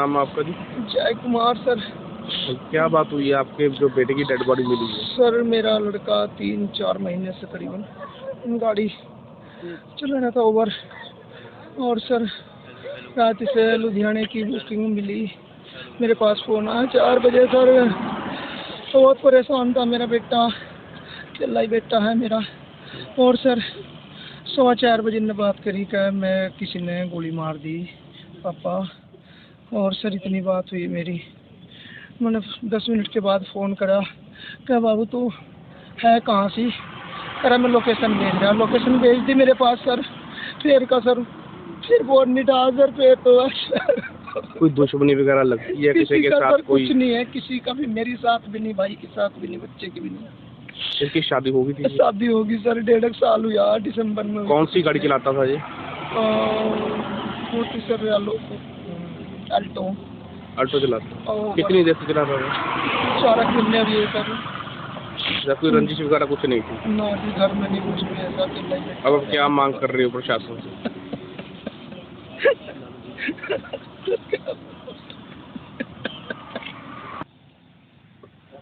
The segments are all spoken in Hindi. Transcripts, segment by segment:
नाम आपका जी? जय कुमार सर क्या बात हुई है आपके जो बेटे की डेड बॉडी मिली है? सर मेरा लड़का तीन चार महीने से करीबन गाड़ी चला रहा था ओवर और सर रात से लुधियाने की बुकिंग मिली। मेरे पास फ़ोन आया चार बजे सर। बहुत परेशान था मेरा बेटा। चिल्ला ही बेटा है मेरा। और सर सवा चार बजे ने बात करी क्या मैं किसी ने गोली मार दी पापा। और सर इतनी बात हुई मेरी। मैंने दस मिनट के बाद फ़ोन करा। क्या बाबू तू है कहाँ सी? करा मैं लोकेशन भेज रहा। लोकेशन भेज दी मेरे पास सर। फिर का सर फिर था सर फिर तो सर। कोई दुश्मनी वगैरह लगती है किसी के साथ कोई कुछ नहीं है। किसी का भी मेरे साथ भी नहीं भाई के साथ भी नहीं बच्चे की भी नहीं। इसकी शादी हो गई थी? शादी होगी सर डेढ़ साल हुआ दिसंबर में कौन सी गाड़ी चलाता था ये? Sir Alto. अल्टो चलाता कितनी देर से चलाता था सारा किन्ने भी है सर। या कोई रंजिश वगैरह कुछ नहीं थी? ना घर में नहीं कुछ भी ऐसा ही। अब आप क्या मांग कर रहे हो प्रशासन से?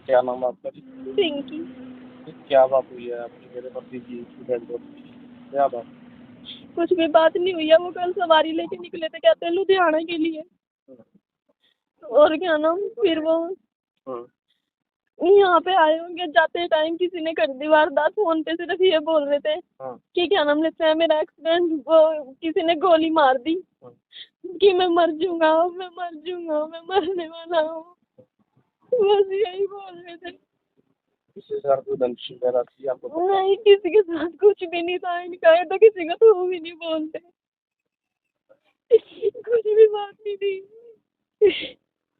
क्या नाम है आपका? पिंकी। क्या बात हुई है? आपकी मेरे पति की डेड बॉडी क्या बात? कुछ भी बात नहीं हुई है वो कल सवारी लेके निकले थे कहते हैं लुधियाना के लिए। और क्या नाम फिर वो हाँ। यहाँ पे आए होंगे जाते टाइम किसी ने कर दी वारदात फ़ोन पे सिर्फ़ ये बोल रहे थे हाँ। कि क्या नाम लेते हैं मेरा एक्सीडेंट वो किसी ने गोली मार दी हाँ। कि मैं मर जाऊँगा मैं मर जाऊँगा मैं मरने वाला हूँ बस यही बोल रहे थे नहीं किसी के साथ कुछ भी नहीं था इनका तो किसी का तो भी नहीं बोलते कुछ भी बात नहीं थी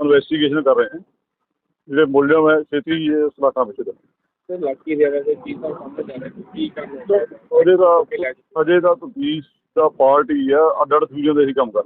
इन्वेस्टिगेशन कर रहे हैं ਜਿਹੜੇ ਮੁਲਜ਼ਮ ਹੈ ਛੇਤੀ ਹੀ ਇਸ ਦਾ ਕੰਮ ਸ਼ੁਰੂ ਲੱਕੀ ਦੇ ਵੈਸੇ ਚੀਜ਼ਾਂ ਸਮਝ ਆ ਰਿਹਾ ਕੀ ਕੰਮ ਹੈ ਉਹਦੇ ਦਾ ਅਜੇ ਦਾ ਤਬਦੀਸ਼ ਦਾ ਪਾਰਟੀ ਆ ਅਡੜ ਫਿਊਜ਼ਨ ਦੇ ਹੀ ਕੰਮ ਕਰ।